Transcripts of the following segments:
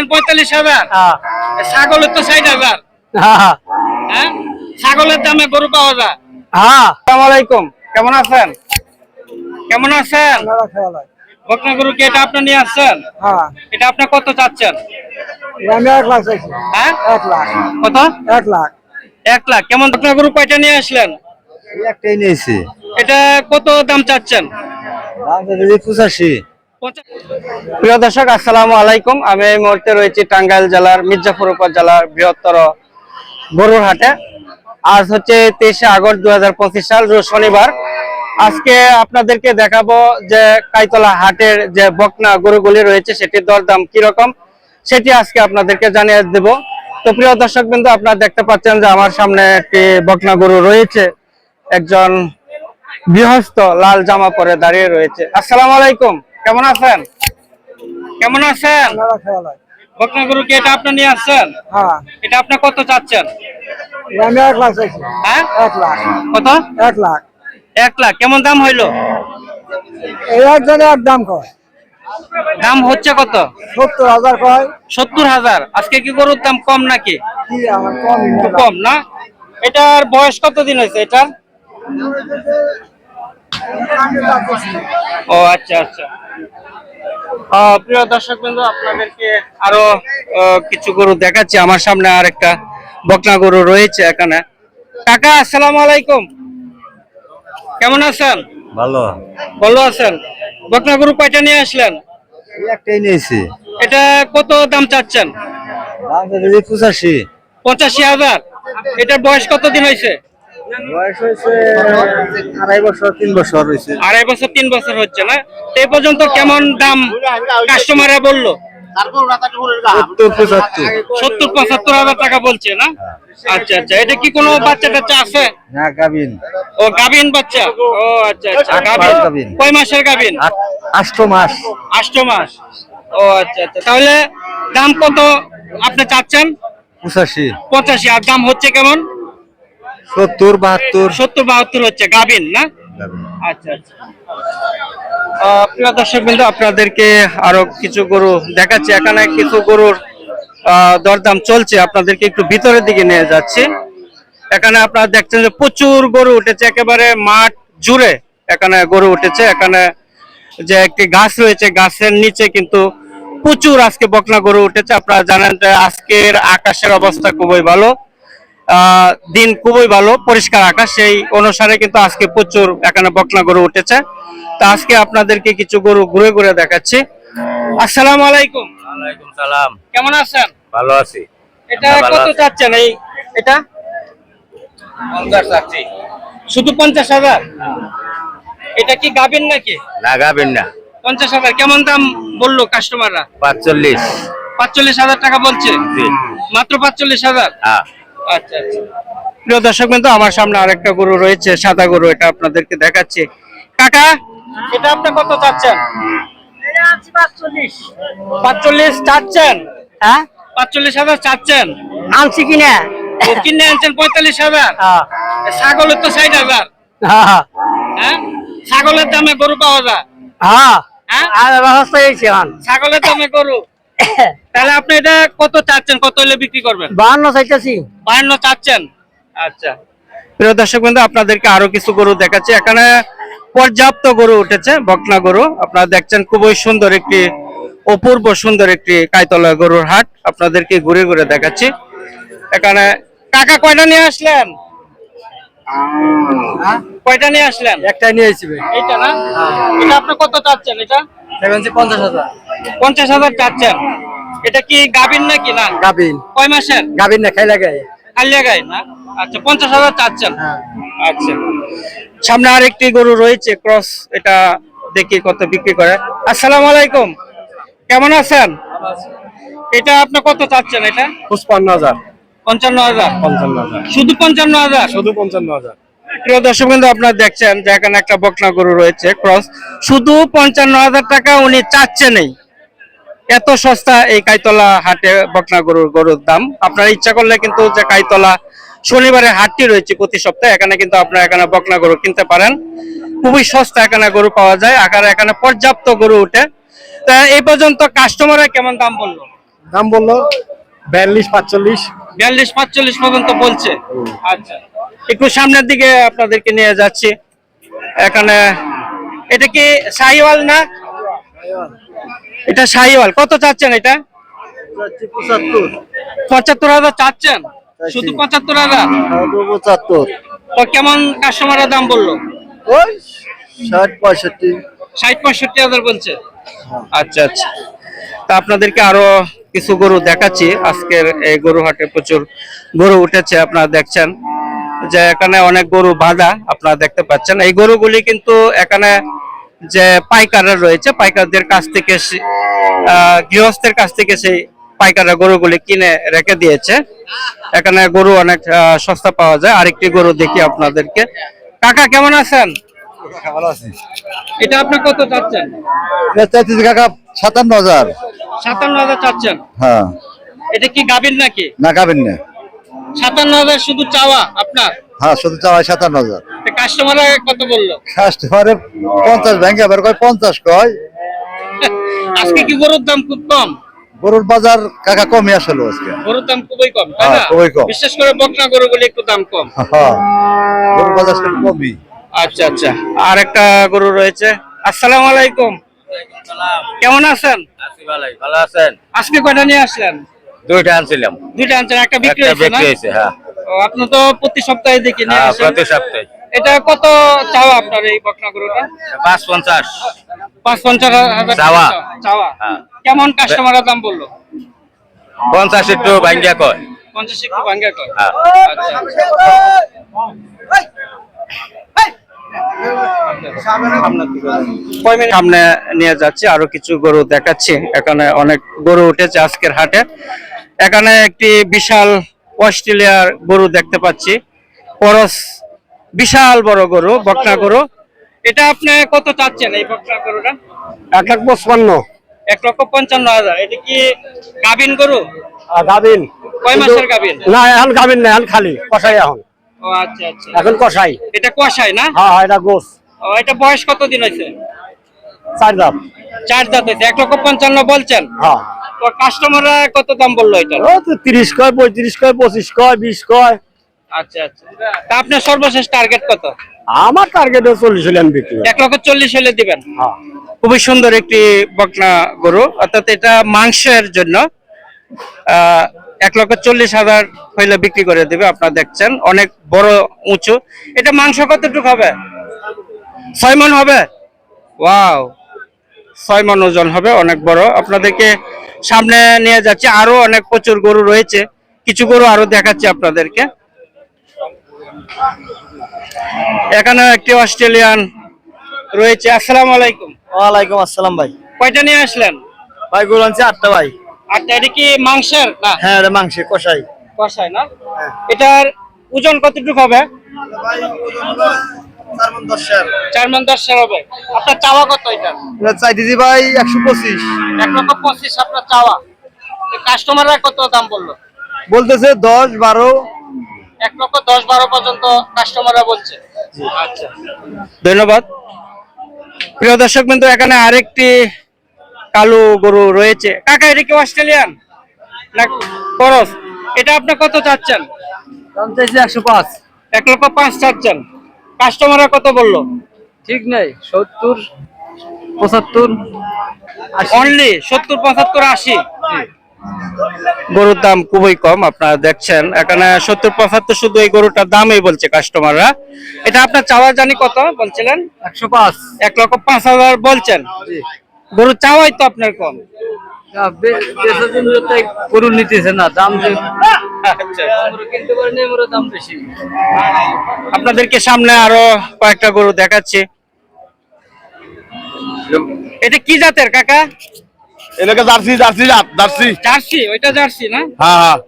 আনছেন পঁয়তাল্লিশ হাজার। হ্যাঁ। ছাগলের তো ষাট হাজার। হ্যাঁ। হ্যাঁ? ছাগলের দামে গরু পাওয়া যায়। হ্যাঁ। আসসালামু কেমন আছেন? কেমন আছেন? বকনা গরু কি এটা আপনি নিয়ে আসছেন? হ্যাঁ। এটা আপনি কত চাচ্ছেন? আমি এক লাখ চাইছি। হ্যাঁ? এক লাখ। কত? এক লাখ। এক লাখ। কেমন বকনা গরু কয়টা নিয়ে আসলেন? একটাই নিয়েছি। এটা কত দাম চাচ্ছেন? পঁচাশি। প্রিয় দর্শক, আসসালামু আলাইকুম। আমি এই মুহূর্তে রয়েছি টাঙ্গাইল জেলার মির্জাপুর উপজেলার বৃহত্তর গরুর হাটে আজ হচ্ছে তেইশে আগস্ট দু হাজার পঁচিশ সাল শনিবার। আজকে আপনাদেরকে দেখাবো যে কাইতলা হাটের যে বকনা গরুগুলি রয়েছে, সেটির দরদাম কীরকম, সেটি আজকে আপনাদেরকে জানিয়ে দেব। তো প্রিয় দর্শক বিন্দু, আপনারা দেখতে পাচ্ছেন যে আমার সামনে একটি বকনা গরু রয়েছে। একজন গৃহস্থ লাল জামা পরে দাঁড়িয়ে রয়েছে। আসসালামু আলাইকুম। কেমন আছেন? কেমন আছেন? বকনা গরু কি এটা আপনি নিয়ে আসছেন? হ্যাঁ। এটা আপনি কত চাচ্ছেন? আমি এক লাখ চাইছি। হ্যাঁ? এক লাখ। কত? এক লাখ। এক লাখ। কেমন দাম হইল? এই একজনে এক দাম কয়। দাম হচ্ছে কত? সত্তর হাজার কয়। সত্তর হাজার। আজকে কি গরুর দাম কম নাকি? কম? না? এটার বয়স কত দিন হয়েছে এটার? ও আচ্ছা আচ্ছা। প্রিয় দর্শক বিন্দু আপনাদেরকে আরও কিছু গরু দেখাচ্ছি। আমার সামনে আর একটা বকনা গরু রয়েছে এখানে। কাকা আসসালামু আলাইকুম। কেমন আছেন? ভালো। ভালো আছেন? বকনা গরু কয়টা নিয়ে আসলেন? একটাই নিয়েছি। এটা কত দাম চাচ্ছেন? পঁচাশি। পঁচাশি হাজার। এটার বয়স কত দিন হয়েছে? বয়স হয়েছে আড়াই বছর তিন বছর হয়েছে। আড়াই বছর তিন বছর হচ্ছে না? এই পর্যন্ত কেমন দাম কাস্টমাররা বলল? সত্তর পঁচাত্তর। হাজার টাকা বলছে না? আচ্ছা আচ্ছা। এটা কি কোনো বাচ্চা টাচ্চা আছে? না গাবিন ও গাভিন বাচ্চা? ও আচ্ছা আচ্ছা। কয় মাসের গাভিন? আষ্ট মাস। আষ্ট মাস। ও আচ্ছা আচ্ছা। তাহলে দাম কত আপনি চাচ্ছেন? পঁচাশি। পঁচাশি। আর দাম হচ্ছে কেমন? সত্তর বাহাত্তর। সত্তর বাহাত্তর হচ্ছে গাভিন না? আচ্ছা আচ্ছা। প্রিয় দর্শক বিন্দু আপনাদেরকে আরও কিছু গরু দেখাচ্ছি। এখানে কিছু গরুর দরদাম চলছে। আপনাদেরকে একটু ভিতরের দিকে নিয়ে যাচ্ছি। এখানে আপনারা দেখছেন যে প্রচুর গরু উঠেছে একেবারে মাঠ জুড়ে এখানে গরু উঠেছে। এখানে যে একটি গাছ রয়েছে গাছের নিচে কিন্তু প্রচুর আজকে বকনা গরু উঠেছে। আপনারা জানেন যে আজকের আকাশের অবস্থা খুবই ভালো। দিন খুবই ভালো পরিষ্কার আকাশ। সেই অনুসারে কিন্তু আজকে প্রচুর এখানে বকনা গরু উঠেছে। তা আজকে আপনাদেরকে কিছু গরু ঘুরে ঘুরে দেখাচ্ছি। আসসালামু আলাইকুম। সালাম। কেমন আছেন? ভালো আছি। এটা কত চাচ্ছেন এই এটা? পঞ্চাশ চাচ্ছি। শুধু পঞ্চাশ হাজার? এটা কি গাবেন নাকি? না গাবেন না। পঞ্চাশ হাজার। কেমন দাম বলল কাস্টমাররা পাঁচচল্লিশ। পাঁচচল্লিশ হাজার টাকা বলছে। মাত্র পাঁচচল্লিশ হাজার? হ্যাঁ। আচ্ছা আচ্ছা। প্রিয় দর্শক কিন্তু আমার সামনে আরেকটা গরু রয়েছে সাদা গরু এটা আপনাদেরকে দেখাচ্ছি। কাকা? এটা আপনি কত চাচ্ছেন? পাঁচচল্লিশ। চাচ্ছেন? হ্যাঁ? পাঁচচল্লিশ হাজার চাচ্ছেন? আনছি কিনা। কিনে আনছেন পঁয়তাল্লিশ হাজার? হ্যাঁ। ছাগলের তো ষাট হাজার। হ্যাঁ। হ্যাঁ? ছাগলের দামে গরু পাওয়া যায়। হ্যাঁ। হ্যাঁ? ছাগলের দামে গরু। তাহলে আপনি এটা কত চাচ্ছেন? কত হলে বিক্রি করবেন? বাহান্ন চাইতেছি। বায়ান্ন চাচ্ছেন? আচ্ছা। প্রিয় দর্শক বন্ধু আপনাদেরকে আরও কিছু গরু দেখাচ্ছি। এখানে পর্যাপ্ত গরু উঠেছে বকনা গরু। আপনারা দেখছেন খুবই সুন্দর একটি অপূর্ব সুন্দর একটি কাইতলা গরুর হাট। আপনাদেরকে ঘুরে ঘুরে দেখাচ্ছি। এখানে কাকা কয়টা নিয়ে আসলেন? কয়টা নিয়ে আসলেন? একটা নিয়ে ভাই। এইটা না? এটা আপনি কত চাচ্ছেন এটা? পঞ্চাশ হাজার। পঞ্চাশ হাজার চাচ্ছেন। এটা কি গাবিন নাকি? না। গাবিন কয় মাসের? গাবিন না খাইলা গায়ে। কালিয়া গাই না? আচ্ছা পঞ্চাশ হাজার চাচ্ছেন। হ্যাঁ। আচ্ছা। সামনে আরেকটি গরু রয়েছে ক্রস। এটা দেখি কত বিক্রি করে। আসসালামু আলাইকুম। কেমন আছেন? এটা আপনি কত চাচ্ছেন এটা? পঁচপান্ন হাজার। পঞ্চান্ন হাজার। পঞ্চান্ন হাজার। শুধু পঞ্চান্ন হাজার? শুধু পঞ্চান্ন হাজার। প্রিয় দর্শক কিন্তু আপনারা দেখছেন যে এখানে একটা বকনা গরু রয়েছে ক্রস। শুধু পঞ্চান্ন হাজার টাকা উনি চাচ্ছেনই। এত সস্তা এই কাইতলা হাটে বকনা গরুর গরুর দাম। আপনারা ইচ্ছা করলে কিন্তু যে কাইতলা শনিবারে হাটটি রয়েছে প্রতি সপ্তাহে এখানে কিন্তু আপনারা এখানে বকনা গরু কিনতে পারেন। খুবই সস্তা এখানে গরু পাওয়া যায় আকারে এখানে পর্যাপ্ত গরু উঠে তা এই পর্যন্ত কাস্টমাররা কেমন দাম বলল? দাম বলল বিয়াল্লিশ পাঁচচল্লিশ। বিয়াল্লিশ পাঁচচল্লিশ পর্যন্ত বলছে। আচ্ছা। একটু সামনের দিকে আপনাদেরকে নিয়ে যাচ্ছি। এখানে এটা কি শাহিওয়াল না এটা শাহিওয়াল। কত চাচ্ছেন এটা? পঁচাত্তর। হাজার চাচ্ছেন? শুধু পঁচাত্তর হাজার? পঁচাত্তর। তো কেমন কাস্টমারের দাম বলল? ওই ষাট পঁয়ষট্টি। ষাট পঁয়ষট্টি হাজার বলছে। আচ্ছা আচ্ছা। তা আপনাদেরকে আরও কিছু গরু দেখাচ্ছি। আজকের এই গরু হাটে প্রচুর গরু উঠেছে আপনারা দেখছেন। যে এখানে অনেক গরু বাঁধা আপনারা দেখতে পাচ্ছেন। এই গরুগুলি কিন্তু এখানে যে পাইকাররা রয়েছে পাইকারদের কাছ থেকে গৃহস্থের কাছ থেকে সেই পাইকাররা গরুগুলি কিনে রেখে দিয়েছে। এখানে গরু অনেক সস্তা পাওয়া যায়। আরেকটি গরু দেখি আপনাদেরকে। কাকা কেমন আছেন? এটা আপনি কত চাচ্ছেন? কাকা সাতান্ন হাজার। সাতান্ন হাজার চাচ্ছেন? হ্যাঁ। এটা কি গাবেন নাকি? না খাবেন না। সাতান্ন হাজার শুধু চাওয়া আপনার? হ্যাঁ শুধু চাওয়াই সাতান্ন হাজার। কাস্টমার কত বলল? কাস্টমারে পঞ্চাশ ব্যাংকে আবার কয় পঞ্চাশ কয়? আজকে কি গরুর দাম খুব কম? গরুর বাজার কাকা কমে আসলো আজকে। গরুর দাম খুবই কম তাই না? হ্যাঁ, খুবই কম। বিশেষ করে বকনা গরুগুলি একটু দাম কম। হ্যাঁ গরুর বাজার কমই। আচ্ছা আচ্ছা। আর একটা গরু রয়েছে। আসসালামু আলাইকুম। কেমন আছেন? ভালো আছেন? আজকে কয়টা নিয়ে আসলেন? দুইটা আনছিলাম। দুইটা আনছেন একটা বিক্রি হয়েছে না? হ্যাঁ। আপনি তো প্রতি সপ্তাহে দেখি নিয়ে হ্যাঁ, প্রতি সপ্তাহে। এটা কত চাওয়া আপনার এই বকনা পাঁচ পঞ্চাশ পাঁচ পঞ্চাশ হাজার চাওয়া। চাওয়া। হ্যাঁ। কেমন কাস্টমারের দাম বলল? পঞ্চাশ একটু ভাঙ্গিয়া কয়। পঞ্চাশ একটু ভাঙ্গা কর হ্যাঁ। আচ্ছা কয় সামনে নিয়ে যাচ্ছি আরও কিছু গরু দেখাচ্ছি। এখানে অনেক গরু উঠেছে আজকের হাটে। এখানে একটি বিশাল অস্ট্রেলিয়ার গরু দেখতে পাচ্ছি। পরস বিশাল বড় গরু বকনা গরু। এটা আপনি কত চাচ্ছেন এই বকনা গরুটা? এক লাখ পঁচপান্ন। এক লক্ষ পঞ্চান্ন হাজার। এটা কি গাভিন গরু? গাবিন কয় মাসের গাভিন? না এখন গাবিন না এখন খালি কষাই এখন। ও আচ্ছা আচ্ছা। এখন কষাই। এটা না? হ্যাঁ হ্যাঁ এটা গোস। ও এটা বয়স কত দিন হয়েছে? চার দাম চার দাঁত হয়েছে। এক লক্ষ পঞ্চান্ন বলছেন? হ্যাঁ। কাস্টমাররা কত দাম বলল এটা? ও তিরিশ কয় পঁয়ত্রিশ কয় পঁচিশ কয় বিশ কয়। আচ্ছা আচ্ছা। তা আপনার সর্বশেষ টার্গেট কত? আমার টার্গেট চল্লিশ হলে আমি বিক্রি এক লক্ষ চল্লিশ হলে দিবেন? হ্যাঁ। খুবই সুন্দর একটি বকনা গরু। অর্থাৎ এটা মাংসের জন্য এক লক্ষ চল্লিশ হাজার হইলে বিক্রি করে দেবে আপনারা দেখছেন। অনেক বড় উঁচু। এটা মাংস কতটুকু হবে? ছয় মন হবে? ওয়াও। ছয় মন ওজন হবে অনেক বড়। আপনাদেরকে সামনে নিয়ে যাচ্ছে। আরও অনেক প্রচুর গরু রয়েছে। কিছু গরু আরও দেখাচ্ছি আপনাদেরকে। এখানে একটি অস্ট্রেলিয়ান রয়েছে। আসসালামু আলাইকুম। ওয়ালাইকুম আসসালাম ভাই। কয়টা নিয়ে আসলেন? ভাই গরু আনছি আটটা ভাই। আচ্ছা এটা কি মাংসের? না। হ্যাঁ এটা মাংসে কষাই কষায় না? এটার ওজন কতটুকু হবে? চার মান দশের হবে। আপনার চাওয়া কত এটা? এটা চাইতেছি ভাই একশো পঁচিশ। এক লক্ষ পঁচিশ আপনার চাওয়া। কাস্টমাররা কত দাম বলল? বলতেছে দশ বারো। এক লক্ষ দশ বারো পর্যন্ত কাস্টমাররা বলছে। আচ্ছা। ধন্যবাদ। প্রিয় দর্শক বিন্দু এখানে আরেকটি কালো গরু রয়েছে। কাকা এটা কি অস্ট্রেলিয়ান? না করস এটা আপনি কত চাচ্ছেন? একশো পাঁচ। এক লক্ষ পাঁচ চাচ্ছেন। কাস্টমাররা কত বলল? ঠিক নেই সত্তর পঁচাত্তর অনলি সত্তর পঁচাত্তর আশি। গরুর দাম খুবই কম আপনারা দেখছেন। এখানে সত্তর পঁচাত্তর শুধু এই গরুটার দামই বলছে কাস্টমাররা এটা আপনার চাওয়া জানি কত বলছিলেন? একশো পাঁচ। এক লক্ষ পাঁচ হাজার বলছেন। গরু চাওয়াই তো আপনার কম। গরু নিতেছে না দাম যে আচ্ছা। আমরা কিনতে পারিনি আমরা দাম বেশি। আপনাদেরকে সামনে আরও কয়েকটা গরু দেখাচ্ছি। এটা কি জাতের কাকা? এলাকা জার্সি জার্সি জাত জার্সি। জার্সি ওইটা জার্সি না? হ্যাঁ হ্যাঁ।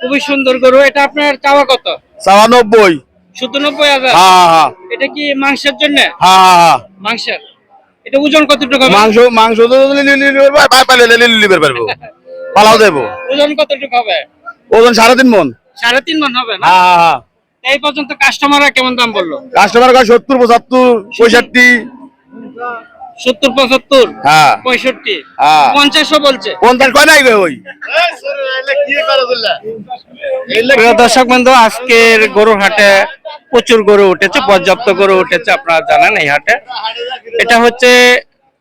খুবই সুন্দর গরু এটা আপনার চাওয়া কত? চাওয়া নব্বই শুধু নব্বই হাজার? হ্যাঁ হ্যাঁ এটা কি মাংসের জন্য? হ্যাঁ হ্যাঁ মাংসের। এটা ওজন কতটুকু মাংস মাংস তো লিলিবার পারব পালাও দেবো। ওজন কতটুকু হবে? ওজন সাড়ে তিন মন। সাড়ে তিন মন হবে না? হ্যাঁ হ্যাঁ এই পর্যন্ত কাস্টমাররা কেমন দাম বলল? কাস্টমার কাছে সত্তর পঁচাত্তর পঁয়ষট্টি? সত্তর পঁচাত্তর হ্যাঁ। পঁয়ষট্টি হ্যাঁ। পঞ্চাশও বলছে। পঞ্চাশ কয় নাই বে ওই? প্রিয় দর্শক বন্ধু আজকের গরুর হাটে প্রচুর গরু উঠেছে পর্যাপ্ত গরু উঠেছে আপনারা জানেন এই হাটে। এটা হচ্ছে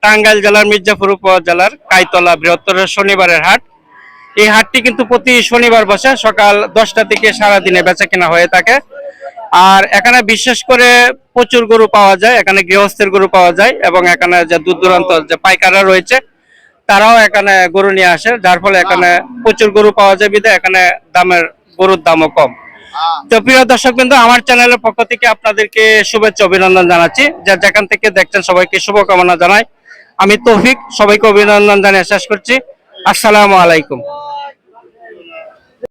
টাঙ্গাইল জেলার মির্জাপুর উপজেলার কাইতলা বৃহত্তর শনিবারের হাট। এই হাটটি কিন্তু প্রতি শনিবার বসে সকাল দশটা থেকে সারাদিনে বেচা কেনা হয়ে থাকে। আর এখানে বিশেষ করে প্রচুর গরু পাওয়া যায়, এখানে গৃহস্থের গরু পাওয়া যায় এবং এখানে যে দূর দূরান্ত যে পাইকাররা রয়েছে, তারাও এখানে গরু নিয়ে আসে, যার ফলে এখানে প্রচুর গরু পাওয়া যায় বিধায় এখানে দামের গরুর দামও কম। তো প্রিয় দর্শক বিন্দু আমার চ্যানেলের পক্ষ থেকে আপনাদেরকে শুভেচ্ছা অভিনন্দন জানাচ্ছি। যা যেখান থেকে দেখছেন, সবাইকে শুভকামনা জানাই। আমি তৌফিক, সবাইকে অভিনন্দন জানিয়ে শেষ করছি। আসসালামু আলাইকুম।